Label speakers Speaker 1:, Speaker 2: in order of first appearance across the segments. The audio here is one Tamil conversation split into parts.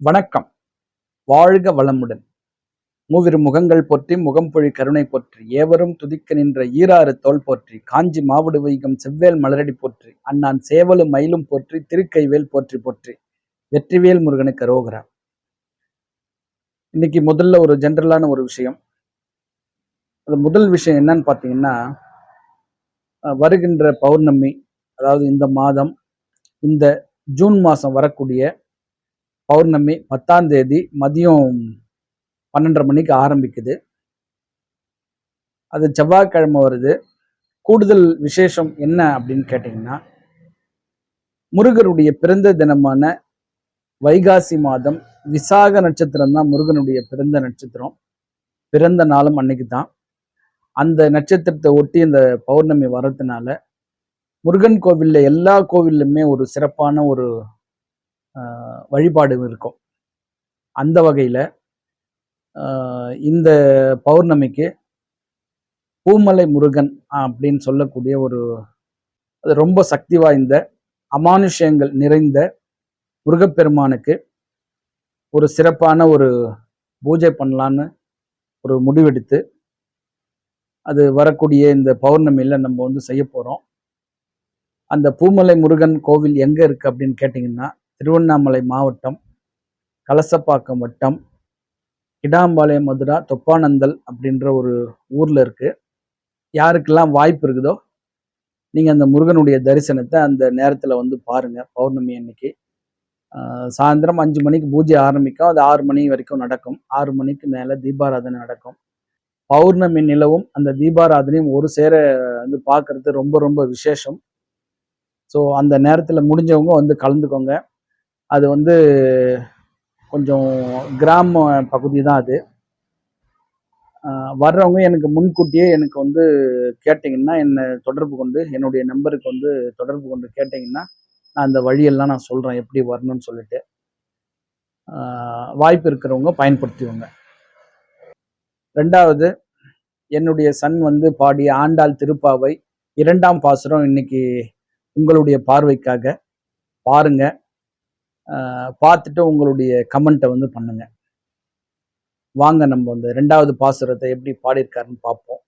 Speaker 1: வணக்கம். வாழ்க வளமுடன். மூவிரு முகங்கள் போற்றி முகம்பொழி கருணை போற்றி ஏவரும் துதிக்க நின்ற ஈராறு தோல் போற்றி காஞ்சி மாவடு வைகம் செவ்வேல் மலரடி போற்றி அண்ணான் சேவலும் மயிலும் போற்றி திருக்கைவேல் போற்றி போற்றி வெற்றிவேல் முருகனுக்கு அரோகரா. இன்னைக்கு முதல்ல ஒரு ஜென்ரலான ஒரு விஷயம். அது முதல் விஷயம் என்னன்னு பார்த்தீங்கன்னா வருகின்ற பௌர்ணமி அதாவது இந்த மாதம் இந்த ஜூன் மாதம் வரக்கூடிய பௌர்ணமி பத்தாம் தேதி மதியம் பன்னெண்டரை மணிக்கு ஆரம்பிக்குது. அது செவ்வாய்க்கிழமை வருது. கூடுதல் விசேஷம் என்ன அப்படின்னு கேட்டிங்கன்னா முருகருடைய பிறந்த தினமான வைகாசி மாதம் விசாக நட்சத்திரம் தான் முருகனுடைய பிறந்த நட்சத்திரம். பிறந்த நாளும் அன்னைக்கு தான். அந்த நட்சத்திரத்தை ஒட்டி இந்த பௌர்ணமி வர்றதுனால முருகன் கோவிலில் எல்லா கோவில்லுமே ஒரு சிறப்பான ஒரு வழிபாடு இருக்கும். அந்த வகையில் இந்த பௌர்ணமிக்கு பூமலை முருகன் அப்படின்னு சொல்லக்கூடிய ஒரு அது ரொம்ப சக்தி வாய்ந்த அமானுஷ்யங்கள் நிறைந்த முருகப்பெருமானுக்கு ஒரு சிறப்பான ஒரு பூஜை பண்ணலான்னு ஒரு முடிவெடுத்து அது வரக்கூடிய இந்த பௌர்ணமியில் நம்ம வந்து செய்ய போகிறோம் அந்த பூமலை முருகன் கோவில் எங்கே இருக்குது அப்படின்னு கேட்டிங்கன்னா திருவண்ணாமலை மாவட்டம் கலசப்பாக்கம் வட்டம் கிடாம்பாளையம் மதுரா தொப்பானந்தல் அப்படின்ற ஒரு ஊரில் இருக்குது யாருக்கெல்லாம் வாய்ப்பு இருக்குதோ நீங்கள் அந்த முருகனுடைய தரிசனத்தை அந்த நேரத்தில் வந்து பாருங்கள் பௌர்ணமி அன்னைக்கு. சாயந்தரம் அஞ்சு மணிக்கு பூஜை ஆரம்பிக்கும். அது ஆறு மணி வரைக்கும் நடக்கும். ஆறு மணிக்கு மேலே தீபாராதனை நடக்கும். பௌர்ணமி நிலவும் அந்த தீபாராதனையும் ஒரு சேர வந்து பார்க்குறது ரொம்ப ரொம்ப விசேஷம். ஸோ அந்த நேரத்தில் முடிஞ்சவங்க வந்து கலந்துக்கோங்க. அது வந்து கொஞ்சம் கிராம பகுதி தான் அது. வர்றவங்க எனக்கு முன்கூட்டியே எனக்கு வந்து கேட்டிங்கன்னா என்னை தொடர்பு கொண்டு என்னுடைய நம்பருக்கு வந்து தொடர்பு கொண்டு கேட்டிங்கன்னா நான் அந்த வழியெல்லாம் நான் சொல்கிறேன் எப்படி வரணும்னு சொல்லிட்டு. வாய்ப்பு இருக்கிறவங்க பயன்படுத்திக்கோங்க. ரெண்டாவது என்னுடைய சன் வந்து பாடிய ஆண்டாள் திருப்பாவை இரண்டாம் பாசுரம் இன்னைக்கு உங்களுடைய பார்வைக்காக பாருங்கள் பார்த்துட்டு உங்களுடைய கமெண்ட்டை வந்து பண்ணுங்க. வாங்க நம்ம வந்து ரெண்டாவது பாசுரத்தை எப்படி பாடியிருக்காருன்னு பார்ப்போம்.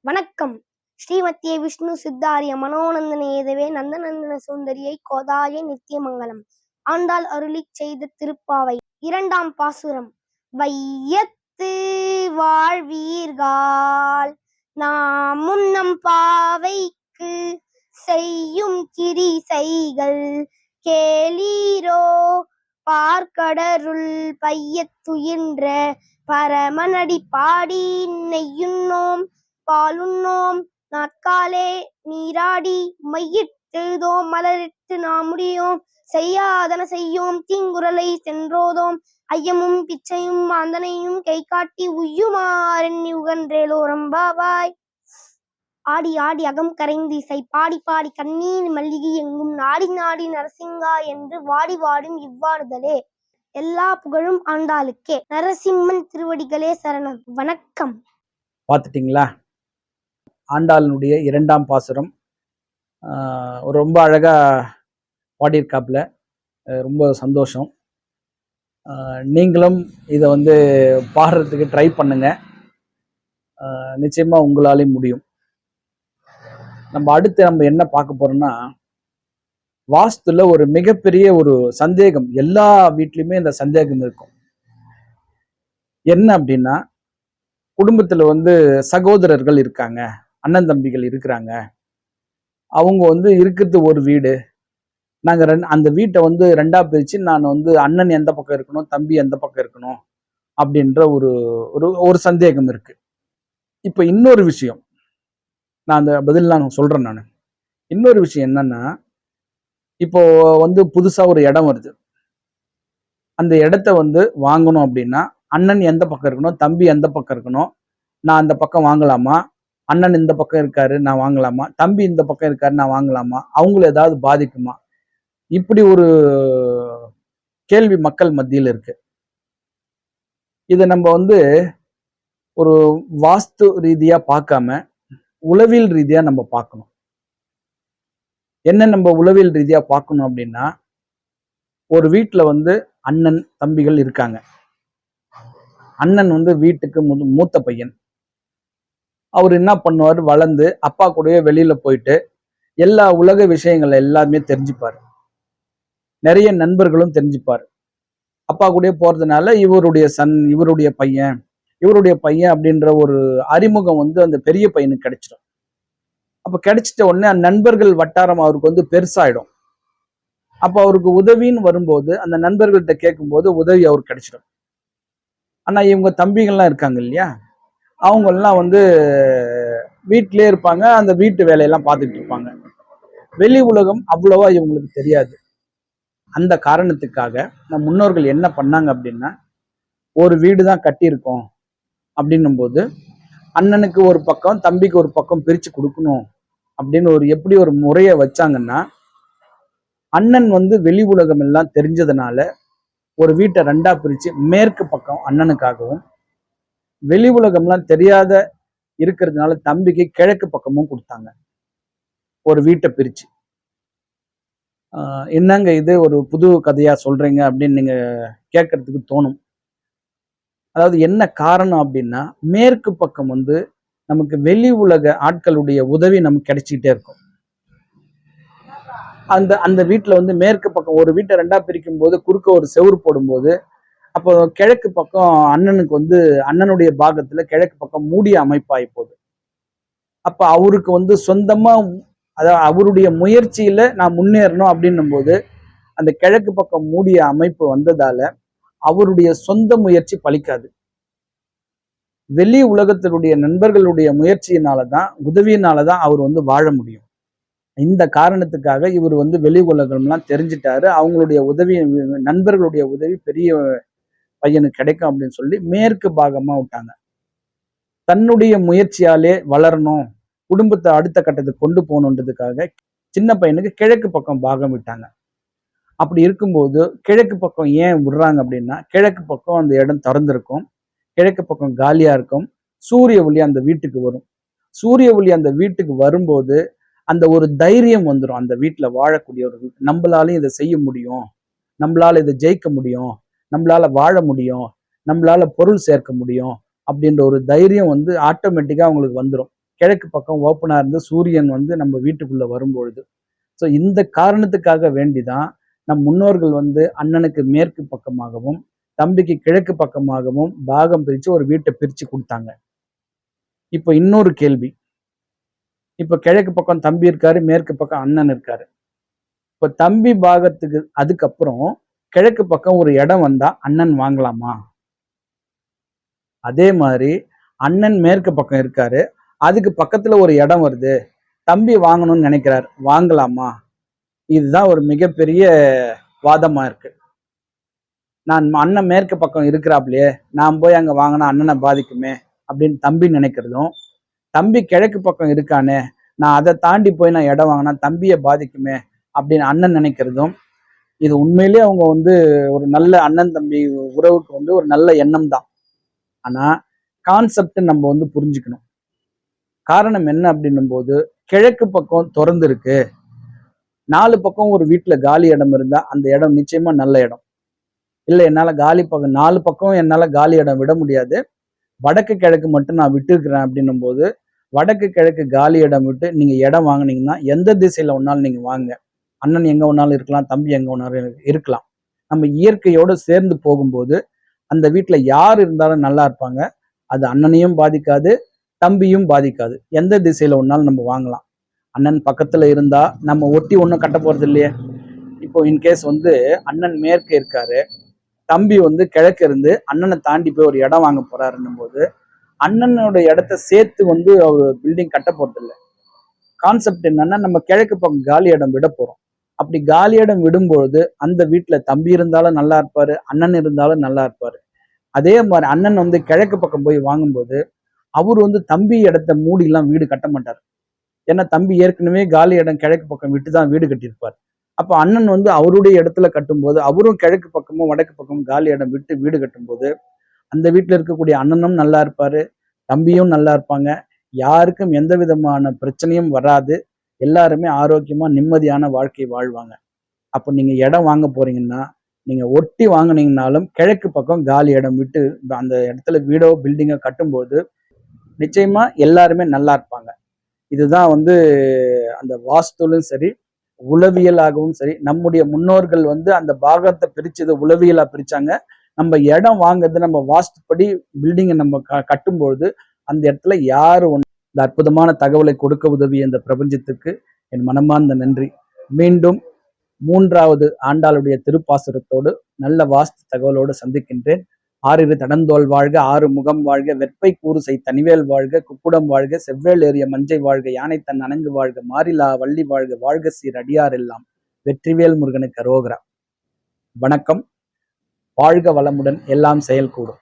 Speaker 2: வணக்கம். ஸ்ரீமத்திய விஷ்ணு சித்தாரிய மனோநந்தன ஏதவே நந்தநந்தன சுந்தரியை கோதாய நித்தியமங்கலம். ஆண்டாள் அருளி செய்த திருப்பாவை. இரண்டாம் பாசுரம். வையத்து வாழ்வீர்கால். நாம் முன்னம் பாவைக்கு செய்யும் கிரிசைகள். கேளீரோ? பார்க்கடருள் பையத்துயின்ற பரமனடி பாடி நெய்யுண்ணோம் பாலுண்ணோம் நாட்காலே நீராடி மையிட்டெழுதோம் மலரிட்டு நாம் முடியோம் செய்யாதன செய்யோம் தீங்குரலை சென்றோதோம் ஐயமும் பிச்சையும் மாந்தனையும் கை காட்டி உய்யுமாறெண்ணி உகன்றேலோரம்பாவாய் ஆடி ஆடி அகம் கரைந்து இசை பாடி பாடி கண்ணீர் மல்லிகை எங்கும் நாடி நாடி நரசிங்கா என்று வாடி வாடும் இவ்வாறுதலே. எல்லா புகழும் ஆண்டாளுக்கே. நரசிம்மன் திருவடிகளே சரணம். வணக்கம்.
Speaker 1: பார்த்துட்டிங்களா? ஆண்டாளினுடைய இரண்டாம் பாசுரம். ஒரு ரொம்ப அழகாக பாடியிருக்காப்புல. ரொம்ப சந்தோஷம். நீங்களும் இதை வந்து பாடுறதுக்கு ட்ரை பண்ணுங்க. நிச்சயமாக உங்களாலே முடியும். நம்ம அடுத்து நம்ம என்ன பார்க்க போறோம்னா வாஸ்துல ஒரு மிகப்பெரிய ஒரு சந்தேகம். எல்லா வீட்லயுமே இந்த சந்தேகம் இருக்கும். என்ன அப்படின்னா குடும்பத்துல வந்து சகோதரர்கள் இருக்காங்க அண்ணன் தம்பிகள் இருக்கிறாங்க. அவங்க வந்து இருக்கிறது ஒரு வீடு. நாங்க ரெண்டு அந்த வீட்டை வந்து ரெண்டா பிரிச்சு நான் வந்து அண்ணன் எந்த பக்கம் இருக்கணும் தம்பி எந்த பக்கம் இருக்கணும் அப்படின்ற ஒரு ஒரு ஒரு சந்தேகம் இருக்கு. இப்போ இன்னொரு விஷயம். நான் அந்த பதில் நான் சொல்கிறேன் நான். இன்னொரு விஷயம் என்னன்னா இப்போ வந்து புதுசாக ஒரு இடம் வருது. அந்த இடத்த வந்து வாங்கணும் அப்படின்னா அண்ணன் எந்த பக்கம் இருக்கணும்? தம்பி எந்த பக்கம் இருக்கணும்? நான் அந்த பக்கம் வாங்கலாமா? அண்ணன் இந்த பக்கம் இருக்காரு நான் வாங்கலாமா? தம்பி இந்த பக்கம் இருக்காரு நான் வாங்கலாமா? அவங்கள ஏதாவது பாதிக்குமா? இப்படி ஒரு கேள்வி மக்கள் மத்தியில் இருக்கு. இதை நம்ம வந்து ஒரு வாஸ்து ரீதியாக பார்க்காம உளவியல் ரீதியா நம்ம பார்க்கணும். என்ன நம்ம உளவியல் ரீதியா பார்க்கணும் அப்படின்னா ஒரு வீட்டில் வந்து அண்ணன் தம்பிகள் இருக்காங்க. அண்ணன் வந்து வீட்டுக்கு முது- மூத்த பையன். அவர் என்ன பண்ணுவார்? வளர்ந்து அப்பா கூடயே வெளியில் போயிட்டு எல்லா உலக விஷயங்கள் எல்லாமே தெரிஞ்சுப்பார். நிறைய நண்பர்களும் தெரிஞ்சுப்பார். அப்பா கூடயே போறதுனால இவருடைய சன் இவருடைய பையன் இவருடைய பையன் அப்படின்ற ஒரு அறிமுகம் வந்து அந்த பெரிய பையனுக்கு கிடைச்சிடும். அப்போ கிடைச்சிட்ட உடனே அந்த நண்பர்கள் வட்டாரம் அவருக்கு வந்து பெருசாயிடும். அப்போ அவருக்கு உதவின்னு வரும்போது அந்த நண்பர்கள்ட்ட கேட்கும்போது உதவி அவருக்கு கிடைச்சிடும். ஆனால் இவங்க தம்பிகள்லாம் இருக்காங்க இல்லையா? அவங்கெல்லாம் வந்து வீட்டிலே இருப்பாங்க அந்த வீட்டு வேலையெல்லாம் பார்த்துக்கிட்டு இருப்பாங்க. வெளி உலகம் அவ்வளவா இவங்களுக்கு தெரியாது. அந்த காரணத்துக்காக நம் முன்னோர்கள் என்ன பண்ணாங்க அப்படின்னா ஒரு வீடு தான் கட்டியிருக்கோம். அப்படின்னும் போது அண்ணனுக்கு ஒரு பக்கம் தம்பிக்கு ஒரு பக்கம் பிரித்து கொடுக்கணும் அப்படின்னு ஒரு எப்படி ஒரு முறையை வச்சாங்கன்னா அண்ணன் வந்து வெளி உலகம் எல்லாம் தெரிஞ்சதுனால ஒரு வீட்டை ரெண்டா பிரித்து மேற்கு பக்கம் அண்ணனுக்காகவும் வெளி உலகம்லாம் தெரியாத இருக்கிறதுனால தம்பிக்கு கிழக்கு பக்கமும் கொடுத்தாங்க. ஒரு வீட்டை பிரித்து என்னங்க இது? ஒரு புது கதையா சொல்றீங்க அப்படின்னு நீங்க கேட்கறதுக்கு தோணும். அதாவது என்ன காரணம் அப்படின்னா மேற்கு பக்கம் வந்து நமக்கு வெளி உலக ஆட்களுடைய உதவி நமக்கு கிடைச்சிக்கிட்டே இருக்கும். அந்த அந்த வீட்டில் வந்து மேற்கு பக்கம் ஒரு வீட்டை ரெண்டா பிரிக்கும் போது குறுக்க ஒரு செவுறு போடும்போது அப்போ கிழக்கு பக்கம் அண்ணனுக்கு வந்து அண்ணனுடைய பாகத்துல கிழக்கு பக்கம் மூடிய அமைப்பாகி போகுது. அப்போ அவருக்கு வந்து சொந்தமா அதாவது அவருடைய முயற்சியில நான் முன்னேறணும் அப்படின்னும் போது அந்த கிழக்கு பக்கம் மூடிய அமைப்பு வந்ததால அவருடைய சொந்த முயற்சி பலிக்காது. வெளி உலகத்தினுடைய நண்பர்களுடைய முயற்சியினால தான் உதவியினால தான் அவர் வந்து வாழ முடியும். இந்த காரணத்துக்காக இவர் வந்து வெளி உலகம்லாம் தெரிஞ்சிட்டாரு. அவங்களுடைய உதவி நண்பர்களுடைய உதவி பெரிய பையனுக்கு கிடைக்கும் அப்படின்னு சொல்லி மேற்கு பாகமா விட்டாங்க. தன்னுடைய முயற்சியாலே வளரணும் குடும்பத்தை அடுத்த கட்டத்துக்கு கொண்டு போகணுன்றதுக்காக சின்ன பையனுக்கு கிழக்கு பக்கம் பாகம் விட்டாங்க. அப்படி இருக்கும்போது கிழக்கு பக்கம் ஏன் விடுறாங்க அப்படின்னா கிழக்கு பக்கம் அந்த இடம் திறந்திருக்கும் கிழக்கு பக்கம் காலியாக இருக்கும் சூரிய ஒளி அந்த வீட்டுக்கு வரும். சூரிய ஒளி அந்த வீட்டுக்கு வரும்போது அந்த ஒரு தைரியம் வந்துடும் அந்த வீட்டில் வாழக்கூடியவர்கள். நம்மளாலையும் இதை செய்ய முடியும் நம்மளால இதை ஜெயிக்க முடியும் நம்மளால வாழ முடியும் நம்மளால பொருள் சேர்க்க முடியும் அப்படின்ற ஒரு தைரியம் வந்து ஆட்டோமேட்டிக்காக அவங்களுக்கு வந்துடும் கிழக்கு பக்கம் ஓப்பனாக இருந்து சூரியன் வந்து நம்ம வீட்டுக்குள்ளே வரும்பொழுது. ஸோ இந்த காரணத்துக்காக வேண்டி தான் நம் முன்னோர்கள் வந்து அண்ணனுக்கு மேற்கு பக்கமாகவும் தம்பிக்கு கிழக்கு பக்கமாகவும் பாகம் பிரித்து ஒரு வீட்டை பிரித்து கொடுத்தாங்க. இப்போ இன்னொரு கேள்வி. இப்போ கிழக்கு பக்கம் தம்பி இருக்காரு மேற்கு பக்கம் அண்ணன் இருக்காரு. இப்போ தம்பி பாகத்துக்கு அதுக்கப்புறம் கிழக்கு பக்கம் ஒரு இடம் வந்தா அண்ணன் வாங்கலாமா? அதே மாதிரி அண்ணன் மேற்கு பக்கம் இருக்காரு அதுக்கு பக்கத்துல ஒரு இடம் வருது. தம்பி வாங்கணும்னு நினைக்கிறார் வாங்கலாமா? இதுதான் ஒரு மிகப்பெரிய வாதமா இருக்கு. நான் அண்ணன் மேற்கு பக்கம் இருக்கிறாப்லையே நான் போய் அங்கே வாங்கினா அண்ணனை பாதிக்குமே அப்படின்னு தம்பி நினைக்கிறதும் தம்பி கிழக்கு பக்கம் இருக்கானே நான் அதை தாண்டி போய் நான் இடம் வாங்கினா தம்பியை பாதிக்குமே அப்படின்னு அண்ணன் நினைக்கிறதும் இது உண்மையிலேயே அவங்க வந்து ஒரு நல்ல அண்ணன் தம்பி உறவுக்கு வந்து ஒரு நல்ல எண்ணம் தான். ஆனால் கான்செப்ட் நம்ம வந்து புரிஞ்சுக்கணும். காரணம் என்ன அப்படின்னும் போது கிழக்கு பக்கம் திறந்துருக்கு. நாலு பக்கம் ஒரு வீட்டில் காலி இடம் இருந்தால் அந்த இடம் நிச்சயமாக நல்ல இடம். இல்லை என்னால் காலி பக்கம் நாலு பக்கம் என்னால் காலி இடம் விட முடியாது. வடக்கு கிழக்கு மட்டும் நான் விட்டுருக்குறேன் அப்படின்னும் போது வடக்கு கிழக்கு காலி இடம் விட்டு நீங்கள் இடம் வாங்கினீங்கன்னா எந்த திசையில் ஒன்னாலும் நீங்கள் வாங்க. அண்ணன் எங்கே ஒன்றாலும் இருக்கலாம் தம்பி எங்கே ஒன்றாலும் இருக்கலாம். நம்ம இயற்கையோடு சேர்ந்து போகும்போது அந்த வீட்டில் யார் இருந்தாலும் நல்லா இருப்பாங்க. அது அண்ணனையும் பாதிக்காது தம்பியும் பாதிக்காது. எந்த திசையில் ஒன்னாலும் நம்ம வாங்கலாம். அண்ணன் பக்கத்துல இருந்தா நம்ம ஒட்டி ஒன்றும் கட்ட போறது இல்லையே. இப்போ இன்கேஸ் வந்து அண்ணன் மேற்கே இருக்காரு. தம்பி வந்து கிழக்கு இருந்து அண்ணனை தாண்டி போய் ஒரு இடம் வாங்க போறாருன்னும் போது அண்ணனோட இடத்த சேர்த்து வந்து அவர் பில்டிங் கட்ட போறது இல்லை. கான்செப்ட் என்னன்னா நம்ம கிழக்கு பக்கம் காலி இடம் விட போறோம். அப்படி காலி இடம் விடும்பொழுது அந்த வீட்டுல தம்பி இருந்தாலும் நல்லா இருப்பாரு அண்ணன் இருந்தாலும் நல்லா இருப்பாரு. அதே மாதிரி அண்ணன் வந்து கிழக்கு பக்கம் போய் வாங்கும்போது அவர் வந்து தம்பி இடத்த மூடிலாம் வீடு கட்ட மாட்டார். ஏன்னா தம்பி ஏற்கனவே காலி இடம் கிழக்கு பக்கம் விட்டு தான் வீடு கட்டியிருப்பார். அப்போ அண்ணன் வந்து அவருடைய இடத்துல கட்டும்போது அவரும் கிழக்கு பக்கமும் வடக்கு பக்கமும் காலி இடம் விட்டு வீடு கட்டும்போது அந்த வீட்டில் இருக்கக்கூடிய அண்ணனும் நல்லா இருப்பார் தம்பியும் நல்லா இருப்பாங்க. யாருக்கும் எந்த விதமான பிரச்சனையும் வராது. எல்லாருமே ஆரோக்கியமாக நிம்மதியான வாழ்க்கை வாழ்வாங்க. அப்போ நீங்கள் இடம் வாங்க போறீங்கன்னா நீங்கள் ஒட்டி வாங்கினீங்கனாலும் கிழக்கு பக்கம் காலி இடம் விட்டு அந்த இடத்துல வீடோ பில்டிங்கோ கட்டும்போது நிச்சயமாக எல்லாருமே நல்லா இருப்பாங்க. இதுதான் வந்து அந்த வாஸ்துலும் சரி உளவியலாகவும் சரி நம்முடைய முன்னோர்கள் வந்து அந்த பாகத்தை பிரிச்சது உளவியலா பிரிச்சாங்க. நம்ம இடம் வாங்குறது நம்ம வாஸ்துப்படி பில்டிங்கை நம்ம க கட்டும்பொழுது அந்த இடத்துல யாரு ஒன்று இந்த அற்புதமான தகவலை கொடுக்க உதவிய இந்த பிரபஞ்சத்துக்கு. என் மனமார்ந்த நன்றி. மீண்டும் மூன்றாவது ஆண்டாளுடைய திருப்பாசுரத்தோடு நல்ல வாஸ்து தகவலோடு சந்திக்கின்றேன். ஆறிரு தடந்தோல் வாழ்க ஆறு முகம் வாழ்க வெப்பை கூறுசை தனிவேல் வாழ்க குக்குடம் வாழ்க செவ்வேல் ஏறிய மஞ்சை வாழ்க யானை தன் அணங்கு வாழ்க மாறிலா வள்ளி வாழ்க வாழ்க சீர் அடியார் எல்லாம். வெற்றிவேல் முருகனுக்கு அரோகரா. வணக்கம். வாழ்க வளமுடன் எல்லாம் செயல் கூடும்